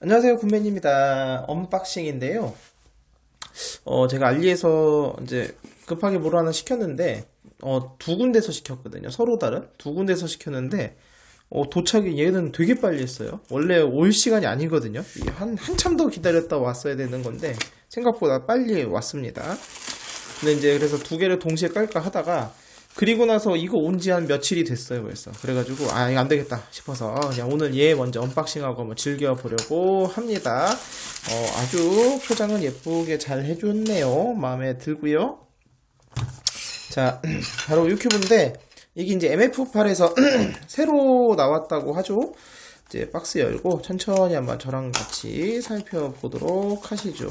안녕하세요 군맨입니다. 언박싱인데요. 어 제가 알리에서 이제 급하게 뭐로 하나 시켰는데 어 두 군데서 시켰거든요. 서로 다른? 두 군데서 시켰는데 어 도착이 얘는 되게 빨리 했어요. 원래 올 시간이 아니거든요. 한 한참 더 기다렸다 왔어야 되는 건데 생각보다 빨리 왔습니다. 근데 이제 그래서 두 개를 동시에 깔까 하다가 그리고 나서 이거 온 지 한 며칠이 됐어요 벌써. 그래가지고 아 이거 안 되겠다 싶어서 그냥 오늘 얘 먼저 언박싱하고 한번 즐겨보려고 합니다. 어, 아주 포장은 예쁘게 잘 해줬네요. 마음에 들고요. 자 바로 유큐브인데 이게 이제 MF8에서 새로 나왔다고 하죠? 이제 박스 열고 천천히 한번 저랑 같이 살펴보도록 하시죠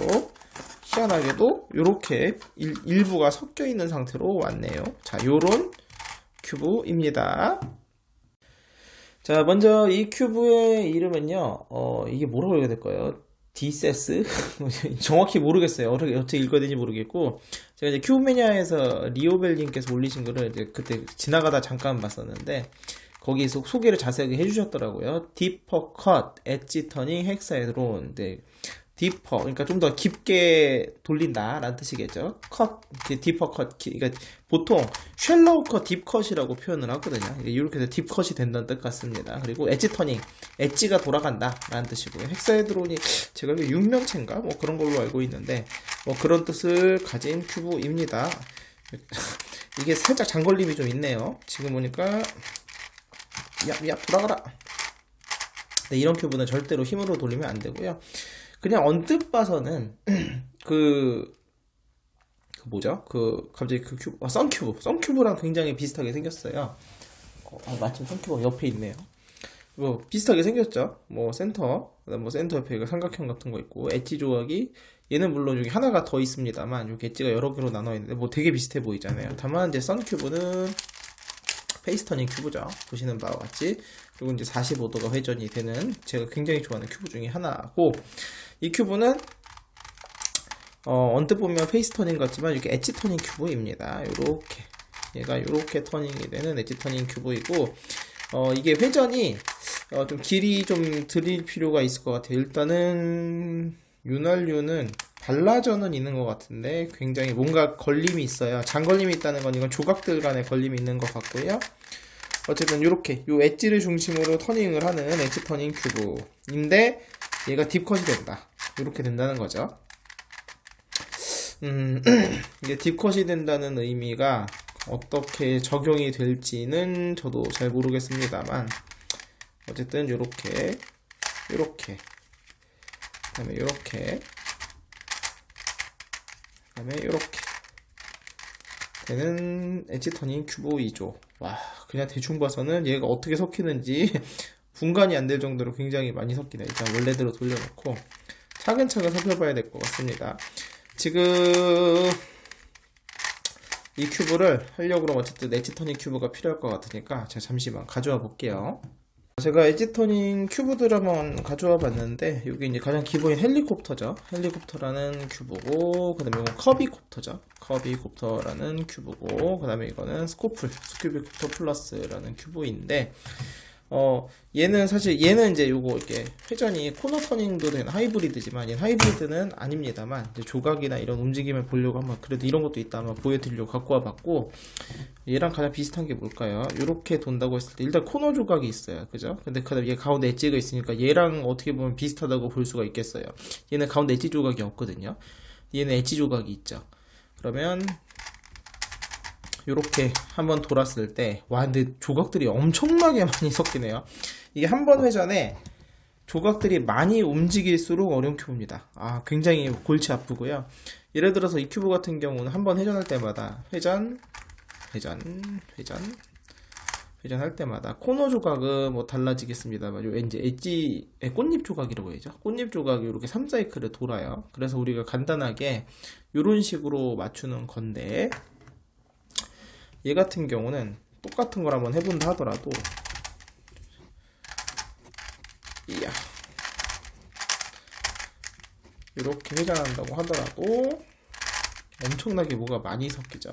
희한하게도 이렇게 일부가 섞여 있는 상태로 왔네요. 자, 요런 큐브입니다. 자, 먼저 이 큐브의 이름은요, 어, 이게 뭐라고 읽어야 될까요? 디세스? 정확히 모르겠어요. 어떻게, 어떻게 읽어야 되는지 모르겠고, 제가 이제 큐브 매니아에서 리오벨님께서 올리신 거를 이제 그때 지나가다 잠깐 봤었는데, 거기서 소개를 자세하게 해주셨더라고요. 디퍼 컷, 엣지 터닝, 헥사에드론. 네. 디퍼, 그러니까 좀 더 깊게 돌린다라는 뜻이겠죠. 컷, 디퍼 컷, 그러니까 보통 쉘로우 컷, 딥컷이라고 표현을 하거든요. 이렇게 해서 딥컷이 된다는 뜻 같습니다. 그리고 엣지 터닝, 엣지가 돌아간다라는 뜻이고요. 헥사헤드론이 제가 알기로 6면체인가 뭐 그런 걸로 알고 있는데 뭐 그런 뜻을 가진 큐브입니다. 이게 살짝 장걸림이 좀 있네요. 지금 보니까 야, 야, 돌아가라. 네, 이런 큐브는 절대로 힘으로 돌리면 안 되고요. 그냥 언뜻 봐서는 그, 그 뭐죠? 그 갑자기 그 큐브, 아, 썬큐브, 썬큐브랑 굉장히 비슷하게 생겼어요. 어, 아, 마침 썬큐브가 옆에 있네요. 뭐 비슷하게 생겼죠. 뭐 센터, 뭐 센터 옆에 그 삼각형 같은 거 있고 엣지 조각이 얘는 물론 여기 하나가 더 있습니다만 여기 엣지가 여러 개로 나눠 있는데 뭐 되게 비슷해 보이잖아요. 다만 이제 썬큐브는 페이스터닝 큐브죠. 보시는 바와 같이 그리고 이제 45도가 회전이 되는 제가 굉장히 좋아하는 큐브 중에 하나고 이 큐브는 어, 언뜻 보면 페이스 터닝 같지만 이렇게 엣지 터닝 큐브입니다. 이렇게 얘가 이렇게 터닝이 되는 엣지 터닝 큐브이고 어, 이게 회전이 어, 좀 길이 좀 들일 필요가 있을 것 같아요. 일단은 윤활유는 발라져는 있는 것 같은데 굉장히 뭔가 걸림이 있어요. 장걸림이 있다는 건 이건 조각들 간에 걸림이 있는 것 같고요. 어쨌든 이렇게 요 엣지를 중심으로 터닝을 하는 엣지 터닝 큐브인데 얘가 딥컷이 된다. 이렇게 된다는 거죠. 음, 이게 딥컷이 된다는 의미가 어떻게 적용이 될지는 저도 잘 모르겠습니다만 어쨌든 이렇게 이렇게 그다음에 이렇게 그다음에 이렇게 되는 엣지 터닝 큐브 2조 와 그냥 대충 봐서는 얘가 어떻게 섞이는지 분간이 안 될 정도로 굉장히 많이 섞이네. 일단 원래대로 돌려놓고 차근차근 살펴봐야 될 것 같습니다. 지금 이 큐브를 하려고 그러면 어쨌든 엣지터닝 큐브가 필요할 것 같으니까 제가 잠시만 가져와 볼게요. 제가 엣지터닝 큐브들을 한번 가져와 봤는데 여기 이제 가장 기본인 헬리콥터죠. 헬리콥터라는 큐브고 그 다음에 이건 커비콥터죠. 커비콥터라는 큐브고 그 다음에 이거는 스코플 스큐비콥터 플러스라는 큐브인데 어, 얘는 사실, 얘는 이제 요거 이렇게 회전이 코너 터닝도 되는 하이브리드지만, 얘는 하이브리드는 아닙니다만, 조각이나 이런 움직임을 보려고 한번, 그래도 이런 것도 있다 한번 보여드리려고 갖고 와봤고, 얘랑 가장 비슷한 게 뭘까요? 이렇게 돈다고 했을 때, 일단 코너 조각이 있어요. 그죠? 근데 그다음 얘 가운데 엣지가 있으니까, 얘랑 어떻게 보면 비슷하다고 볼 수가 있겠어요. 얘는 가운데 엣지 조각이 없거든요. 얘는 엣지 조각이 있죠. 그러면, 이렇게 한번 돌았을 때, 와, 근데 조각들이 엄청나게 많이 섞이네요. 이게 한 번 회전에 조각들이 많이 움직일수록 어려운 큐브입니다. 아, 굉장히 골치 아프고요. 예를 들어서 이 큐브 같은 경우는 한 번 회전할 때마다 회전, 회전, 회전, 회전할 때마다 코너 조각은 뭐 달라지겠습니다만 요 이제 엣지 꽃잎 조각이라고 해야죠. 꽃잎 조각이 이렇게 3사이클을 돌아요. 그래서 우리가 간단하게 이런 식으로 맞추는 건데 얘 같은 경우는 똑같은 걸 한번 해본다 하더라도 이야 이렇게 회전한다고 하더라도 엄청나게 뭐가 많이 섞이죠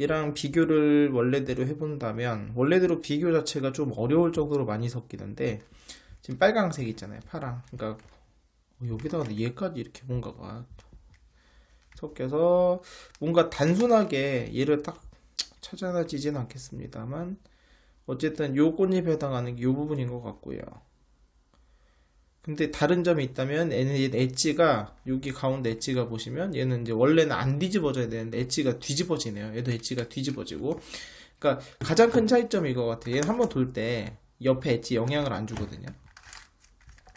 얘랑 비교를 원래대로 해본다면 원래대로 비교 자체가 좀 어려울 정도로 많이 섞이는데 지금 빨강색 있잖아요. 파랑. 그러니까 어, 여기다가 얘까지 이렇게 뭔가가 섞여서 뭔가 단순하게 얘를 딱 찾아내지진 않겠습니다만 어쨌든 요 꽃잎에 해당하는 게요 부분인 것 같고요. 근데 다른 점이 있다면 얘는 엣지가 여기 가운데 엣지가 보시면 얘는 이제 원래는 안 뒤집어져야 되는데 엣지가 뒤집어지네요. 얘도 엣지가 뒤집어지고 그러니까 가장 큰 차이점이 이거 같아요. 얘는 한번 돌 때 옆에 엣지 영향을 안 주거든요.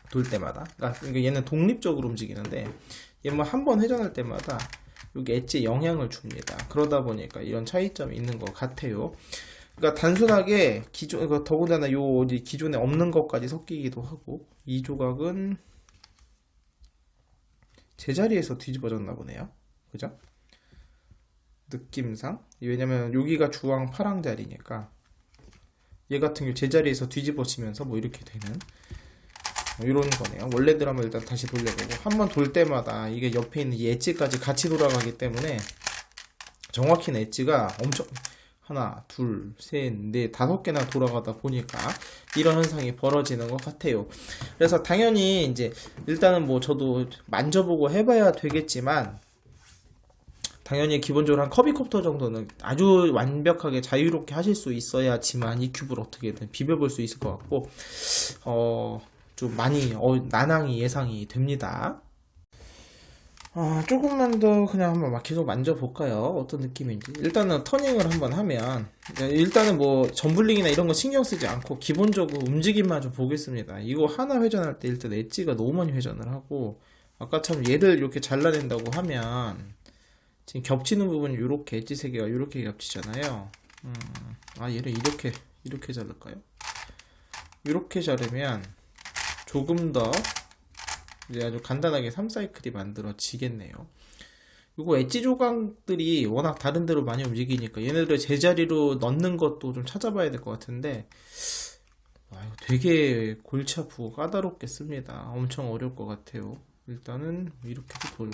돌 때마다. 그러니까 얘는 독립적으로 움직이는데 얘는 한번 회전할 때마다 여기 엣지에 영향을 줍니다. 그러다 보니까 이런 차이점이 있는 것 같아요. 그러니까 단순하게 기존 더군다나 요 기존에 없는 것까지 섞이기도 하고 이 조각은 제자리에서 뒤집어졌나 보네요. 그죠? 느낌상 왜냐면 여기가 주황 파랑 자리니까 얘 같은 경우 제자리에서 뒤집어지면서 뭐 이렇게 되는 이런 거네요. 원래대로 한번 일단 다시 돌려보고 한 번 돌 때마다 이게 옆에 있는 이 엣지까지 같이 돌아가기 때문에 정확히는 엣지가 엄청 하나, 둘, 셋, 넷, 다섯 개나 돌아가다 보니까 이런 현상이 벌어지는 것 같아요. 그래서 당연히 이제 일단은 뭐 저도 만져보고 해봐야 되겠지만 당연히 기본적으로 한 커비콥터 정도는 아주 완벽하게 자유롭게 하실 수 있어야지만 이 큐브를 어떻게든 비벼볼 수 있을 것 같고 어, 좀 많이 어, 난항이 예상이 됩니다. 아, 조금만 더 그냥 한번 막 계속 만져볼까요? 어떤 느낌인지. 일단은 터닝을 한번 하면, 일단은 뭐, 점블링이나 이런 거 신경 쓰지 않고, 기본적으로 움직임만 좀 보겠습니다. 이거 하나 회전할 때 일단 엣지가 너무 많이 회전을 하고, 아까처럼 얘를 이렇게 잘라낸다고 하면, 지금 겹치는 부분이 이렇게 엣지 세 개가 이렇게 겹치잖아요. 음, 아, 얘를 이렇게, 이렇게 자를까요? 이렇게 자르면, 조금 더, 이제 아주 간단하게 3사이클이 만들어지겠네요. 그리고 엣지 조각들이 워낙 다른 데로 많이 움직이니까 얘네들을 제자리로 넣는 것도 좀 찾아봐야 될 것 같은데 와, 이거 되게 골치 아프고 까다롭겠습니다. 엄청 어려울 것 같아요. 일단은 이렇게도 돌고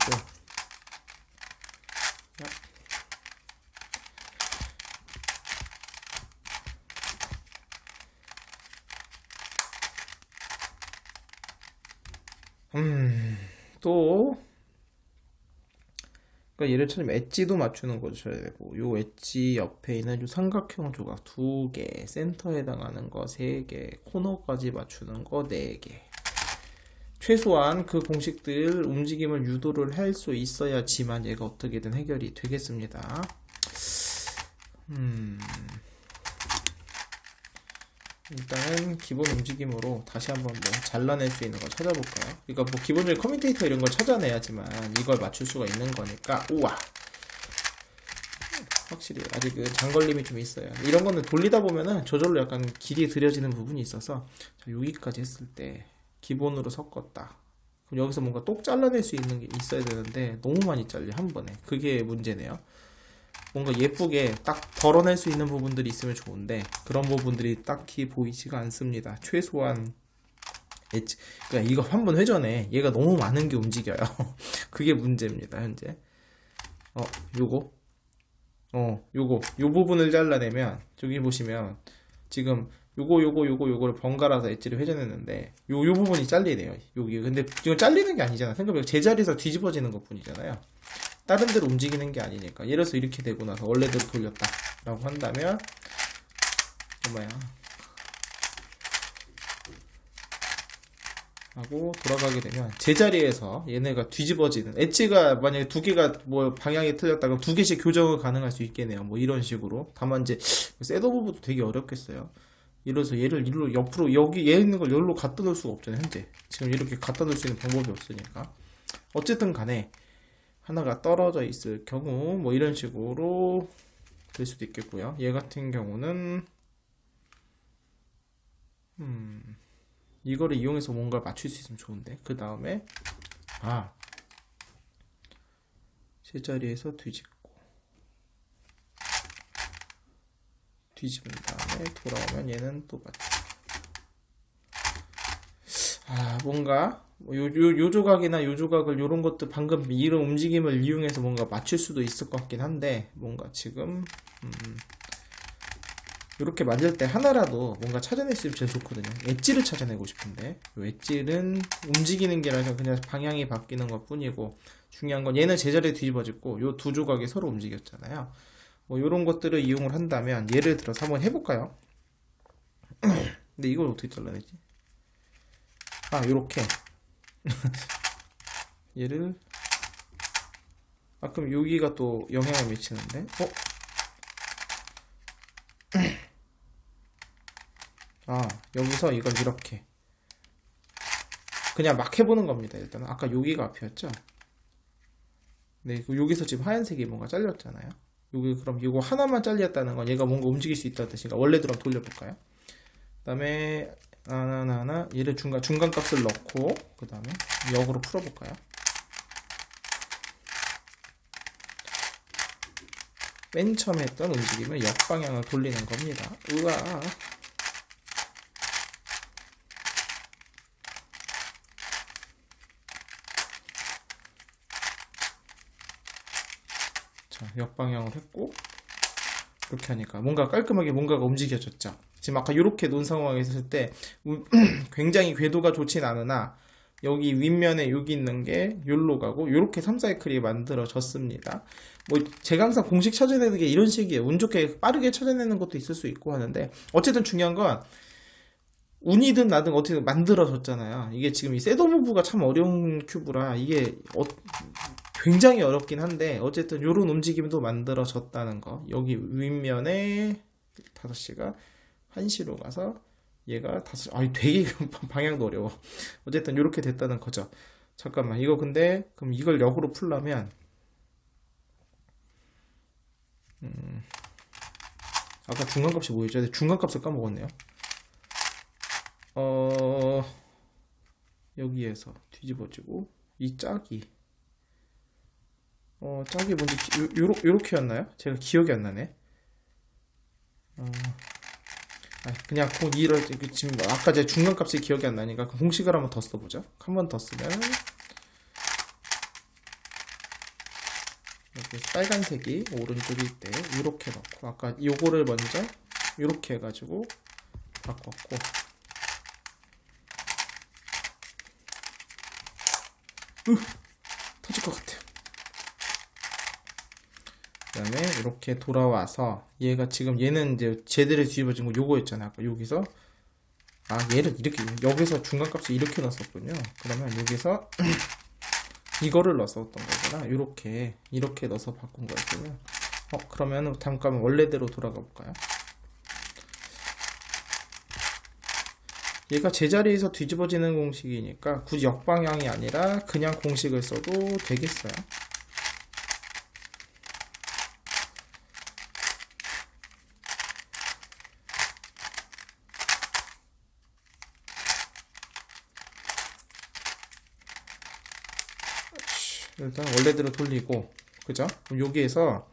음, 또, 그러니까 예를 들면 엣지도 맞추는 거 줘야 되고, 요 엣지 옆에 있는 요 삼각형 조각 두 개, 센터에 해당하는 거 세 개, 코너까지 맞추는 거 네 개. 최소한 그 공식들 움직임을 유도를 할 수 있어야지만 얘가 어떻게든 해결이 되겠습니다. 음. 일단은 기본 움직임으로 다시 한번 뭐 잘라낼 수 있는 걸 찾아볼까요? 그러니까 뭐 기본적인 커뮤니케이터 이런 걸 찾아내야지만 이걸 맞출 수가 있는 거니까 우와 확실히 아직 장걸림이 좀 있어요. 이런 거는 돌리다 보면은 저절로 약간 길이 들여지는 부분이 있어서 자, 여기까지 했을 때 기본으로 섞었다. 그럼 여기서 뭔가 똑 잘라낼 수 있는 게 있어야 되는데 너무 많이 잘려 한 번에 그게 문제네요. 뭔가 예쁘게 딱 덜어낼 수 있는 부분들이 있으면 좋은데 그런 부분들이 딱히 보이지가 않습니다. 최소한 엣지 그러니까 이거 한 번 회전에 얘가 너무 많은 게 움직여요. 그게 문제입니다. 현재 어 요거 어 요거 요 부분을 잘라내면 저기 보시면 지금 요거 요거 요거 요거를 번갈아서 엣지를 회전했는데 요 요 부분이 잘리네요. 여기 근데 이건 잘리는 게 아니잖아. 생각해보면 제자리에서 뒤집어지는 것 뿐이잖아요. 다른 데로 움직이는 게 아니니까. 예를 들어서 이렇게 되고 나서 원래대로 돌렸다 라고 한다면 뭐야? 하고 돌아가게 되면 제자리에서 얘네가 뒤집어지는 엣지가 만약에 두 개가 뭐 방향이 틀렸다 그럼 두 개씩 교정을 가능할 수 있겠네요. 뭐 이런 식으로. 다만 이제 셋업 부분도 되게 어렵겠어요. 이래서 얘를 일로 옆으로 여기 얘 있는 걸 여기로 갖다 놓을 수가 없잖아요 현재. 지금 이렇게 갖다 놓을 수 있는 방법이 없으니까. 어쨌든 간에 하나가 떨어져 있을 경우 뭐 이런 식으로 될 수도 있겠고요. 얘 같은 경우는 음, 이거를 이용해서 뭔가 맞출 수 있으면 좋은데 그 다음에 아 제자리에서 뒤집고 뒤집은 다음에 돌아오면 얘는 또 맞죠. 아 뭔가 뭐 요, 요, 요 조각이나 요 조각을 요런 것도 방금 이런 움직임을 이용해서 뭔가 맞출 수도 있을 것 같긴 한데 뭔가 지금 음, 이렇게 만들 때 하나라도 뭔가 찾아낼 수 있으면 제일 좋거든요. 엣지를 찾아내고 싶은데 이 엣지는 움직이는 게 아니라 그냥 방향이 바뀌는 것 뿐이고 중요한 건 얘는 제자리에 뒤집어졌고 요 두 조각이 서로 움직였잖아요. 뭐 이런 것들을 이용을 한다면 예를 들어서 한번 해볼까요? 근데 이걸 어떻게 잘라내지? 아 요렇게. 얘를. 아 그럼 여기가 또 영향을 미치는데? 어? 아 여기서 이걸 이렇게. 그냥 막 해보는 겁니다 일단 아까 여기가 앞이었죠? 네그 여기서 지금 하얀색이 뭔가 잘렸잖아요. 여기 그럼 이거 하나만 잘렸다는 건 얘가 뭔가 움직일 수 있다는 뜻인가? 원래대로 돌려볼까요? 그 다음에 하나하나 얘를 중간 중간 값을 넣고 그 다음에 역으로 풀어볼까요? 맨 처음 했던 움직임을 역방향을 돌리는 겁니다. 우와. 자, 역방향을 했고 이렇게 하니까 뭔가 깔끔하게 뭔가가 움직여졌죠. 지금 아까 이렇게 논 상황에 있을 때 음, 굉장히 궤도가 좋진 않으나 여기 윗면에 여기 있는 게 요로 가고 요렇게 3사이클이 만들어졌습니다. 뭐 제가 항상 공식 찾아내는 게 이런 식이에요. 운 좋게 빠르게 찾아내는 것도 있을 수 있고 하는데 어쨌든 중요한 건 운이든 나든 어떻게 만들어졌잖아요. 이게 지금 이 셋오무브가 참 어려운 큐브라 이게 어- 굉장히 어렵긴 한데 어쨌든 요런 움직임도 만들어졌다는 거. 여기 윗면에 5시가 1시로 가서 얘가 5시 아니 되게 방향도 어려워. 어쨌든 요렇게 됐다는 거죠. 잠깐만 이거 근데 그럼 이걸 역으로 풀려면 음, 아까 중간값이 뭐였죠? 중간값을 까먹었네요. 어 여기에서 뒤집어지고 이 짝이 어, 짝이 뭔지, 기- 요, 요러, 요렇게였나요? 제가 기억이 안 나네. 어, 아, 그냥 공, 이럴, 때, 그 지금, 아까 제 중간 값이 기억이 안 나니까, 그 공식을 한번 더 써보죠. 한 번 더 쓰면, 여기 빨간색이 오른쪽일 때, 요렇게 넣고, 아까 요거를 먼저, 요렇게 해가지고, 바꿨고, 으, 터질 것 같아요. 그 다음에 이렇게 돌아와서 얘가 지금 얘는 이제 제대로 뒤집어진 거 요거였잖아 아까 여기서. 아 얘를 이렇게 여기서 중간값을 이렇게 넣었었군요. 그러면 여기서 이거를 넣었었던 거구나. 이렇게 이렇게 넣어서 바꾼 거였군요. 어 그러면 잠깐 원래대로 돌아가 볼까요? 얘가 제자리에서 뒤집어지는 공식이니까 굳이 역방향이 아니라 그냥 공식을 써도 되겠어요 일단 원래대로 돌리고 그죠? 그럼 여기에서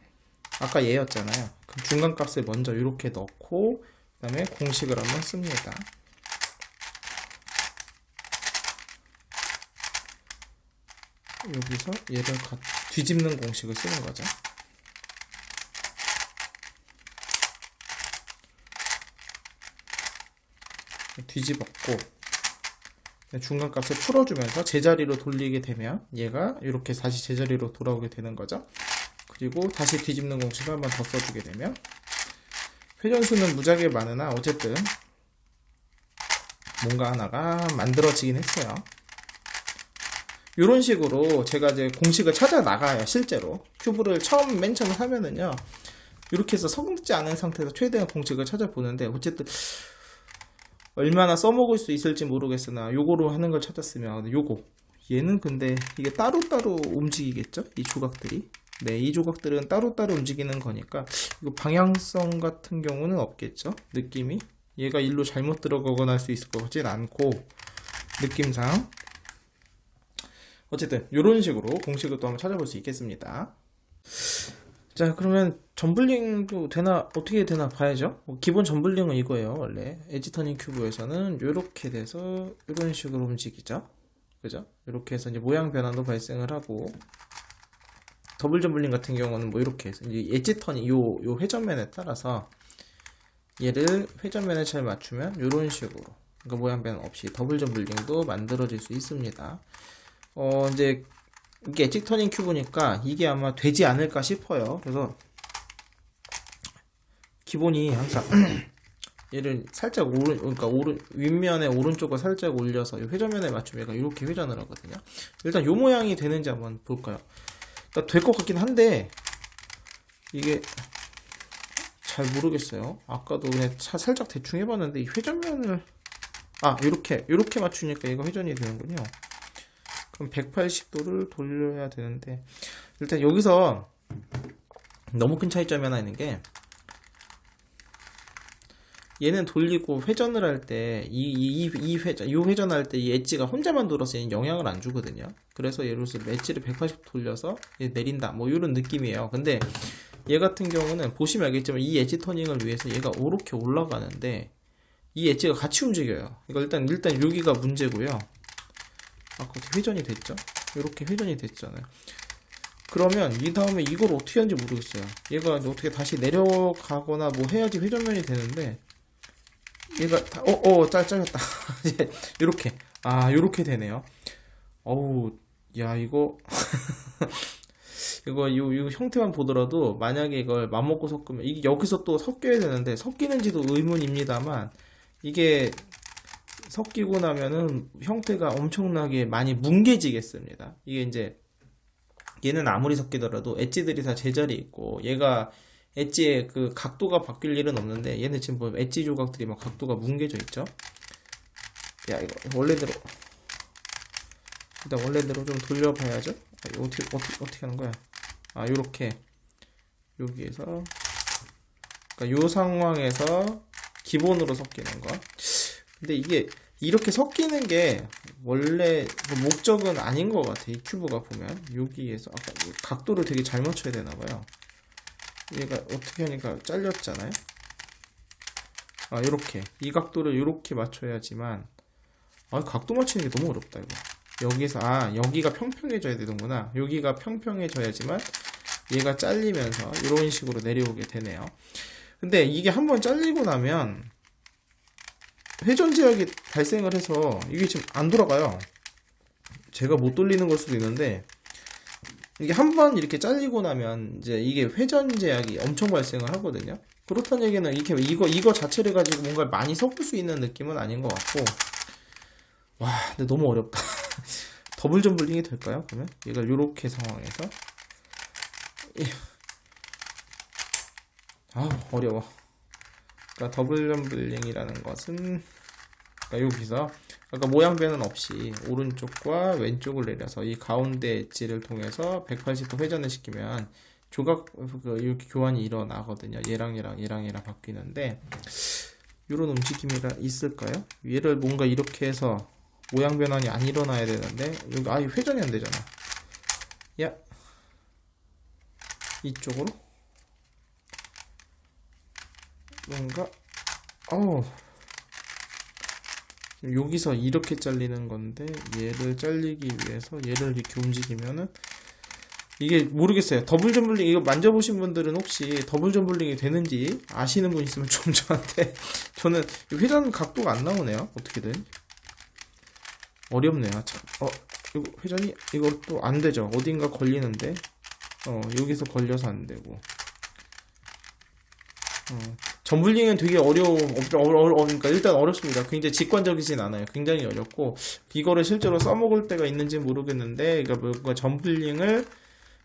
아까 얘였잖아요. 그럼 중간 값을 먼저 이렇게 넣고 그 다음에 공식을 한번 씁니다. 여기서 얘를 가- 뒤집는 공식을 쓰는 거죠. 뒤집었고 중간 값을 풀어주면서 제자리로 돌리게 되면 얘가 이렇게 다시 제자리로 돌아오게 되는 거죠. 그리고 다시 뒤집는 공식을 한번 더 써주게 되면 회전수는 무지하게 많으나 어쨌든 뭔가 하나가 만들어지긴 했어요. 이런 식으로 제가 이제 공식을 찾아 나가요 실제로 큐브를 처음 맨 처음 하면은요 이렇게 해서 성지 않은 상태에서 최대한 공식을 찾아보는데 어쨌든 얼마나 써먹을 수 있을지 모르겠으나 요거로 하는 걸 찾았으면 요거. 얘는 근데 이게 따로따로 움직이겠죠? 이 조각들이? 네 이 조각들은 따로따로 움직이는 거니까 이거 방향성 같은 경우는 없겠죠? 느낌이? 얘가 일로 잘못 들어가거나 할 수 있을 것 같진 않고 느낌상. 어쨌든 이런 식으로 공식을 또 한번 찾아볼 수 있겠습니다 자 그러면 점블링도 되나 어떻게 되나 봐야죠. 뭐 기본 점블링은 이거예요 원래. 에지터닝 큐브에서는 이렇게 돼서 이런 식으로 움직이죠. 그죠? 이렇게 해서 이제 모양 변화도 발생을 하고. 더블 점블링 같은 경우는 뭐 이렇게 해서 이제 엣지 터닝 요, 요 회전면에 따라서 얘를 회전면에 잘 맞추면 이런 식으로. 그러니까 모양 변 없이 더블 점블링도 만들어질 수 있습니다. 어 이제 이게 엣지 터닝 큐브니까 이게 아마 되지 않을까 싶어요. 그래서 기본이 항상 얘를 살짝 오른 그러니까 오른 윗면에 오른쪽을 살짝 올려서 이 회전면에 맞추면 얘가 이렇게 회전을 하거든요. 일단 요 모양이 되는지 한번 볼까요? 그러니까 될 것 같긴 한데 이게 잘 모르겠어요. 아까도 그냥 차 살짝 대충 해봤는데 이 회전면을 아 이렇게 이렇게 맞추니까 얘가 회전이 되는군요. 그럼 180도를 돌려야 되는데 일단 여기서 너무 큰 차이점이 하나 있는 게 얘는 돌리고 회전을 할때이이 이 회전 이 회전할 때 이 엣지가 혼자만 돌아서 얘는 영향을 안 주거든요. 그래서 예를 들어서 엣지를 180 돌려서 얘 내린다 뭐 이런 느낌이에요. 근데 얘 같은 경우는 보시면 알겠지만 이 엣지 터닝을 위해서 얘가 이렇게 올라가는데 이 엣지가 같이 움직여요. 그러니까 일단 일단 여기가 문제고요. 아까 어떻게 회전이 됐죠? 이렇게 회전이 됐잖아요. 그러면 이 다음에 이걸 어떻게 하는지 모르겠어요. 얘가 어떻게 다시 내려가거나 뭐 해야지 회전면이 되는데 얘가 다, 어, 어, 짤, 잘렸다. 이제, 요렇게. 아, 요렇게 되네요. 어우, 야, 이거, 이거, 요, 요 형태만 보더라도, 만약에 이걸 맘먹고 섞으면, 이게 여기서 또 섞여야 되는데, 섞이는지도 의문입니다만, 이게 섞이고 나면은 형태가 엄청나게 많이 뭉개지겠습니다. 이게 이제, 얘는 아무리 섞이더라도 엣지들이 다 제자리에 있고, 얘가 엣지의 그 각도가 바뀔 일은 없는데 얘는 지금 보면 엣지 조각들이 막 각도가 뭉개져 있죠. 야 이거 원래대로 일단 원래대로 좀 돌려봐야죠. 아, 어떻게 어떻게 어떻게 하는 거야? 아 요렇게 여기에서 그러니까 요 상황에서 기본으로 섞이는 거. 근데 이게 이렇게 섞이는 게 원래 그 목적은 아닌 것 같아. 이 큐브가 보면 여기에서 아까 이 각도를 되게 잘 맞춰야 되나 봐요. 얘가 어떻게 하니까 잘렸잖아요. 아, 요렇게. 이 각도를 요렇게 맞춰야지만, 아, 각도 맞추는 게 너무 어렵다, 이거. 여기서, 아, 여기가 평평해져야 되는구나. 여기가 평평해져야지만, 얘가 잘리면서, 이런 식으로 내려오게 되네요. 근데 이게 한번 잘리고 나면, 회전 제약이 발생을 해서, 이게 지금 안 돌아가요. 제가 못 돌리는 걸 수도 있는데, 이게 한 번 이렇게 잘리고 나면 이제 이게 회전 제약이 엄청 발생을 하거든요. 그렇다는 얘기는 이렇게 이거 이거 자체를 가지고 뭔가 많이 섞을 수 있는 느낌은 아닌 것 같고 와 근데 너무 어렵다. 더블 점블링이 될까요? 그러면 얘가 이렇게 상황에서 아 어려워. 그러니까 더블 점블링이라는 것은 그러니까 여기서 아까 모양 변은 없이 오른쪽과 왼쪽을 내려서 이 가운데 엣지를 통해서 180도 회전을 시키면 조각 그 교환이 일어나거든요. 얘랑 얘랑 얘랑 얘랑 바뀌는데 이런 움직임이 있을까요? 얘를 뭔가 이렇게 해서 모양 변환이 안 일어나야 되는데 여기 아예 회전이 안 되잖아. 야 이쪽으로 뭔가 어 여기서 이렇게 잘리는 건데 얘를 잘리기 위해서 얘를 이렇게 움직이면은 이게 모르겠어요. 더블 점블링 이거 만져보신 분들은 혹시 더블 점블링이 되는지 아시는 분 있으면 좀 저한테 저는 회전 각도가 안 나오네요. 어떻게든 어렵네요. 참, 어 이거 회전이 이거 또 안 되죠. 어딘가 걸리는데 어 여기서 걸려서 안 되고 어, 점블링은 되게 어려워, 어, 어, 어, 그러니까 일단 어렵습니다. 굉장히 직관적이진 않아요. 굉장히 어렵고, 이거를 실제로 써먹을 때가 있는지 모르겠는데, 그러니까 뭔가 점블링을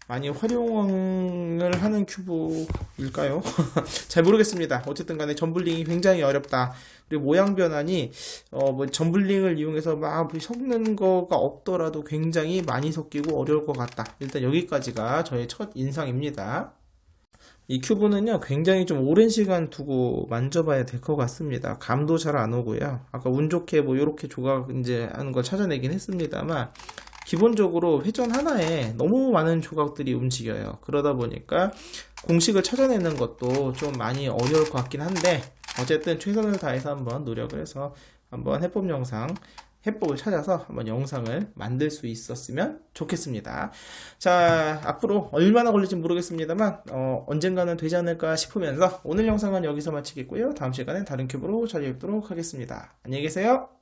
많이 활용을 하는 큐브일까요? 잘 모르겠습니다. 어쨌든 간에 점블링이 굉장히 어렵다. 그리고 모양 변환이, 어, 뭐, 점블링을 이용해서 막 섞는 거가 없더라도 굉장히 많이 섞이고 어려울 것 같다. 일단 여기까지가 저의 첫 인상입니다. 이 큐브는요, 굉장히 좀 오랜 시간 두고 만져봐야 될 것 같습니다. 감도 잘 안 오고요. 아까 운 좋게 뭐 이렇게 조각 이제 하는 걸 찾아내긴 했습니다만, 기본적으로 회전 하나에 너무 많은 조각들이 움직여요. 그러다 보니까 공식을 찾아내는 것도 좀 많이 어려울 것 같긴 한데, 어쨌든 최선을 다해서 한번 노력을 해서 한번 해법 영상 해법을 찾아서 한번 영상을 만들 수 있었으면 좋겠습니다. 자, 앞으로 얼마나 걸릴지 모르겠습니다만, 어, 언젠가는 되지 않을까 싶으면서 오늘 영상은 여기서 마치겠고요. 다음 시간엔 다른 큐브로 찾아뵙도록 하겠습니다. 안녕히 계세요.